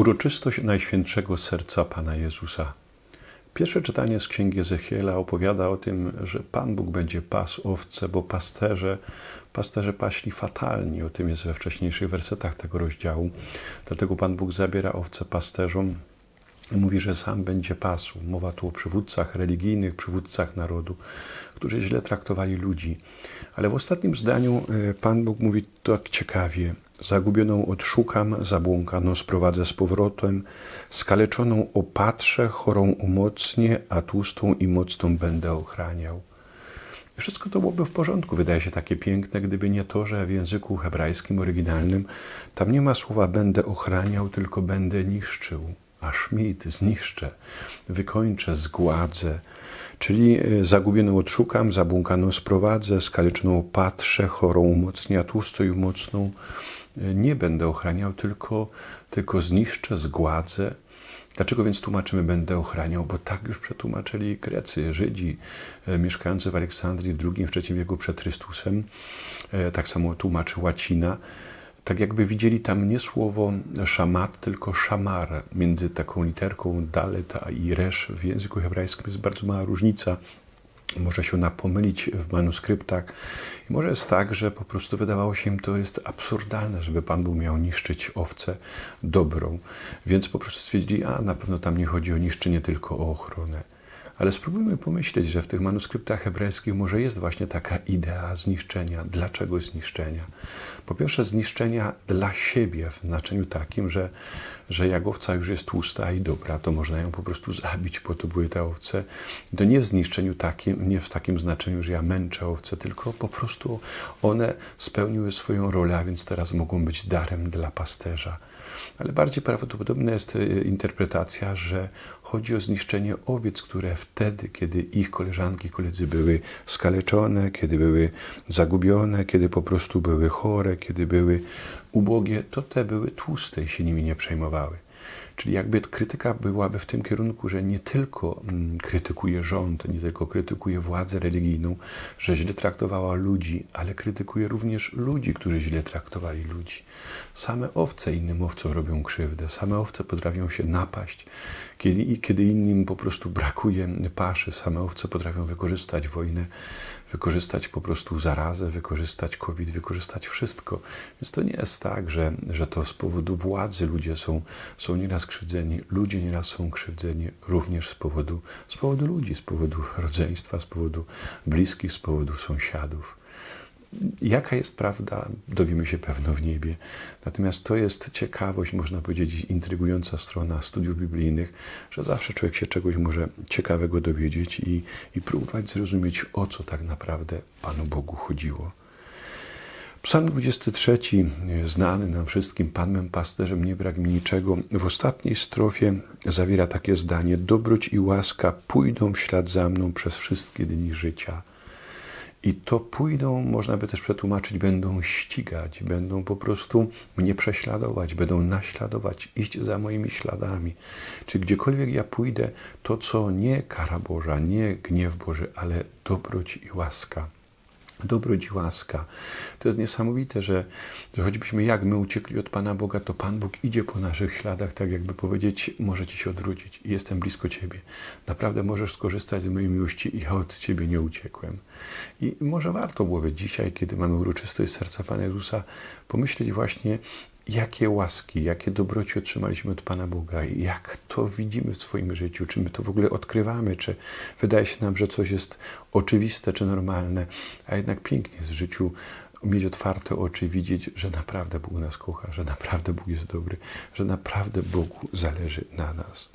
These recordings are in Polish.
Uroczystość Najświętszego Serca Pana Jezusa. Pierwsze czytanie z Księgi Ezechiela opowiada o tym, że Pan Bóg będzie pas owce, bo pasterze, pasterze paśli fatalnie. O tym jest we wcześniejszych wersetach tego rozdziału. Dlatego Pan Bóg zabiera owce pasterzom i mówi, że sam będzie pasł. Mowa tu o przywódcach religijnych, przywódcach narodu, którzy źle traktowali ludzi. Ale w ostatnim zdaniu e, Pan Bóg mówi tak ciekawie. Zagubioną odszukam, zabłąkaną sprowadzę z powrotem, skaleczoną opatrzę, chorą umocnię, a tłustą i mocną będę ochraniał. Wszystko to byłoby w porządku, wydaje się takie piękne, gdyby nie to, że w języku hebrajskim oryginalnym tam nie ma słowa będę ochraniał, tylko będę niszczył, a szmit zniszczę, wykończę, zgładzę. Czyli e, zagubioną odszukam, zabłąkaną sprowadzę, skaleczoną opatrzę, chorą umocnię, a tłustą i mocną nie będę ochraniał, tylko, tylko zniszczę, zgładzę. Dlaczego więc tłumaczymy będę ochraniał? Bo tak już przetłumaczyli Grecy, Żydzi e, mieszkający w Aleksandrii w II, w III wieku przed Chrystusem. E, tak samo tłumaczy łacina. Tak jakby widzieli tam nie słowo szamat, tylko szamar. Między taką literką dalet a i resz w języku hebrajskim jest bardzo mała różnica może się ona pomylić w manuskryptach. I może jest tak, że po prostu wydawało się im to jest absurdalne, żeby Pan Bóg miał niszczyć owcę dobrą. Więc po prostu stwierdzili, a na pewno tam nie chodzi o niszczenie, tylko o ochronę. Ale spróbujmy pomyśleć, że w tych manuskryptach hebrajskich może jest właśnie taka idea zniszczenia. Dlaczego zniszczenia? Po pierwsze, zniszczenia dla siebie, w znaczeniu takim, że, że jak owca już jest tłusta i dobra, to można ją po prostu zabić, po to były te owce. To nie w zniszczeniu takim, nie w takim znaczeniu, że ja męczę owce, tylko po prostu one spełniły swoją rolę, a więc teraz mogą być darem dla pasterza. Ale bardziej prawdopodobna jest e, interpretacja, że chodzi o zniszczenie owiec, które wtedy, kiedy ich koleżanki, koledzy były skaleczone, kiedy były zagubione, kiedy po prostu były chore, kiedy były ubogie, to te były tłuste i się nimi nie przejmowały. Czyli jakby krytyka byłaby w tym kierunku, że nie tylko mm, krytykuje rząd, nie tylko krytykuje władzę religijną, że źle traktowała ludzi, ale krytykuje również ludzi, którzy źle traktowali ludzi. Same owce innym owcom robią krzywdę, same owce potrafią się napaść, kiedy, kiedy innym po prostu brakuje paszy, same owce potrafią wykorzystać wojnę wykorzystać po prostu zarazę, wykorzystać COVID, wykorzystać wszystko. Więc to nie jest tak, że, że to z powodu władzy ludzie są, są nieraz krzywdzeni, ludzie nieraz są krzywdzeni również z powodu, z powodu ludzi, z powodu rodzeństwa, z powodu bliskich, z powodu sąsiadów. Jaka jest prawda, dowiemy się pewno w niebie. Natomiast to jest ciekawość, można powiedzieć, intrygująca strona studiów biblijnych, że zawsze człowiek się czegoś może ciekawego dowiedzieć i, i próbować zrozumieć, o co tak naprawdę Panu Bogu chodziło. Psalm 23, znany nam wszystkim, Panem pasterzem nie brak mi niczego, w ostatniej strofie zawiera takie zdanie: Dobroć i łaska pójdą w ślad za mną przez wszystkie dni życia. I to pójdą, można by też przetłumaczyć, będą ścigać, będą po prostu mnie prześladować, będą naśladować, iść za moimi śladami. Czy gdziekolwiek ja pójdę, to co nie kara Boża, nie gniew Boży, ale dobroć i łaska dobroć łaska. To jest niesamowite, że, że choćbyśmy jak my uciekli od Pana Boga, to Pan Bóg idzie po naszych śladach, tak jakby powiedzieć, może Ci się odwrócić i jestem blisko Ciebie. Naprawdę możesz skorzystać z mojej miłości i ja od Ciebie nie uciekłem. I może warto byłoby dzisiaj, kiedy mamy uroczystość serca Pana Jezusa, pomyśleć właśnie, jakie łaski, jakie dobroci otrzymaliśmy od Pana Boga, jak to widzimy w swoim życiu, czy my to w ogóle odkrywamy, czy wydaje się nam, że coś jest oczywiste czy normalne, a jednak pięknie jest w życiu mieć otwarte oczy, widzieć, że naprawdę Bóg nas kocha, że naprawdę Bóg jest dobry, że naprawdę Bogu zależy na nas.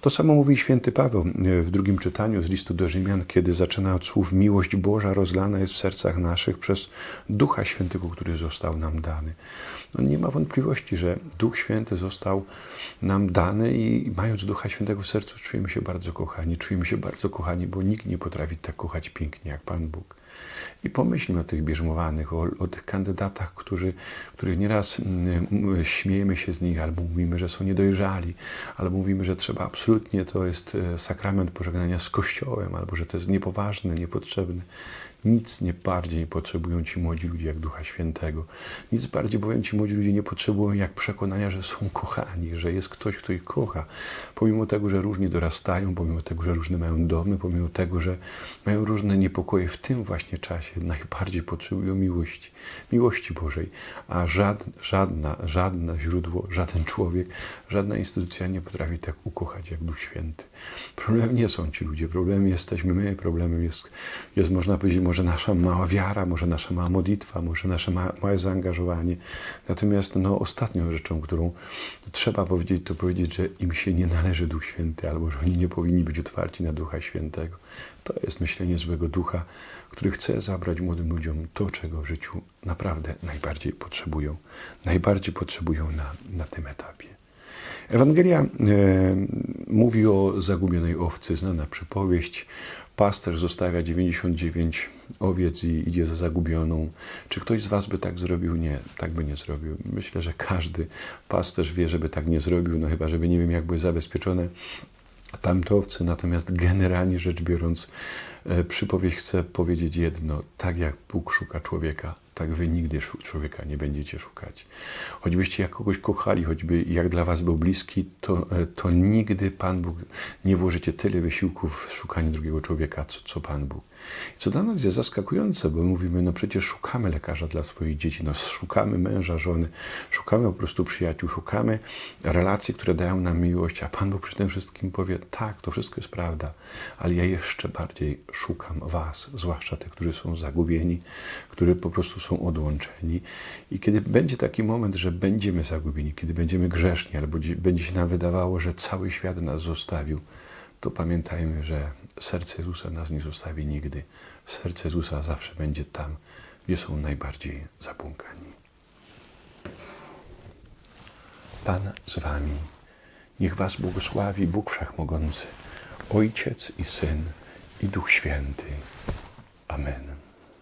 To samo mówi święty Paweł w drugim czytaniu z listu do Rzymian, kiedy zaczyna od słów miłość Boża rozlana jest w sercach naszych przez Ducha Świętego, który został nam dany. No nie ma wątpliwości, że Duch Święty został nam dany i mając Ducha Świętego w sercu czujemy się bardzo kochani. Czujemy się bardzo kochani, bo nikt nie potrafi tak kochać pięknie jak Pan Bóg. I pomyślmy o tych bierzmowanych, o, o tych kandydatach, którzy, których nieraz mm, śmiejemy się z nich, albo mówimy, że są niedojrzali, albo mówimy, że trzeba absolutnie, to jest e, sakrament pożegnania z Kościołem, albo że to jest niepoważne, niepotrzebne. Nic nie bardziej potrzebują ci młodzi ludzie jak Ducha Świętego. Nic bardziej bowiem ci młodzi ludzie nie potrzebują jak przekonania, że są kochani, że jest ktoś, kto ich kocha. Pomimo tego, że różnie dorastają, pomimo tego, że różne mają domy, pomimo tego, że mają różne niepokoje, w tym właśnie czasie najbardziej potrzebują miłości. Miłości Bożej. A żadna, żadna, żadne źródło, żaden człowiek, żadna instytucja nie potrafi tak ukochać jak Duch Święty. Problemem nie są ci ludzie, problemem jesteśmy my, problemem jest, jest można powiedzieć, może nasza mała wiara, może nasza mała modlitwa, może nasze ma, małe zaangażowanie. Natomiast no, ostatnią rzeczą, którą trzeba powiedzieć, to powiedzieć, że im się nie należy Duch Święty, albo że oni nie powinni być otwarci na Ducha Świętego. To jest myślenie złego ducha, który chce zabrać młodym ludziom to, czego w życiu naprawdę najbardziej potrzebują. Najbardziej potrzebują na, na tym etapie. Ewangelia e, mówi o zagubionej owcy, znana przypowieść. Pasterz zostawia 99 owiec i idzie za zagubioną. Czy ktoś z Was by tak zrobił? Nie, tak by nie zrobił. Myślę, że każdy pasterz wie, żeby tak nie zrobił, no chyba, żeby nie wiem, jak były zabezpieczone tamte owce. Natomiast generalnie rzecz biorąc, e, przypowieść chce powiedzieć jedno: tak jak Bóg szuka człowieka, tak wy nigdy człowieka nie będziecie szukać. Choćbyście jak kogoś kochali, choćby jak dla was był bliski, to, e, to nigdy Pan Bóg nie włożycie tyle wysiłków w szukanie drugiego człowieka, co, co Pan Bóg. Co dla nas jest zaskakujące, bo mówimy, no przecież szukamy lekarza dla swoich dzieci, no szukamy męża, żony, szukamy po prostu przyjaciół, szukamy relacji, które dają nam miłość, a Pan Bóg przy tym wszystkim powie, tak, to wszystko jest prawda, ale ja jeszcze bardziej szukam was, zwłaszcza tych, którzy są zagubieni, którzy po prostu są odłączeni. I kiedy będzie taki moment, że będziemy zagubieni, kiedy będziemy grzeszni, albo będzie się nam wydawało, że cały świat nas zostawił, to pamiętajmy, że serce Jezusa nas nie zostawi nigdy. Serce Jezusa zawsze będzie tam, gdzie są najbardziej zabłąkani. Pan z wami. Niech was błogosławi Bóg Wszechmogący, Ojciec i Syn i Duch Święty. Amen.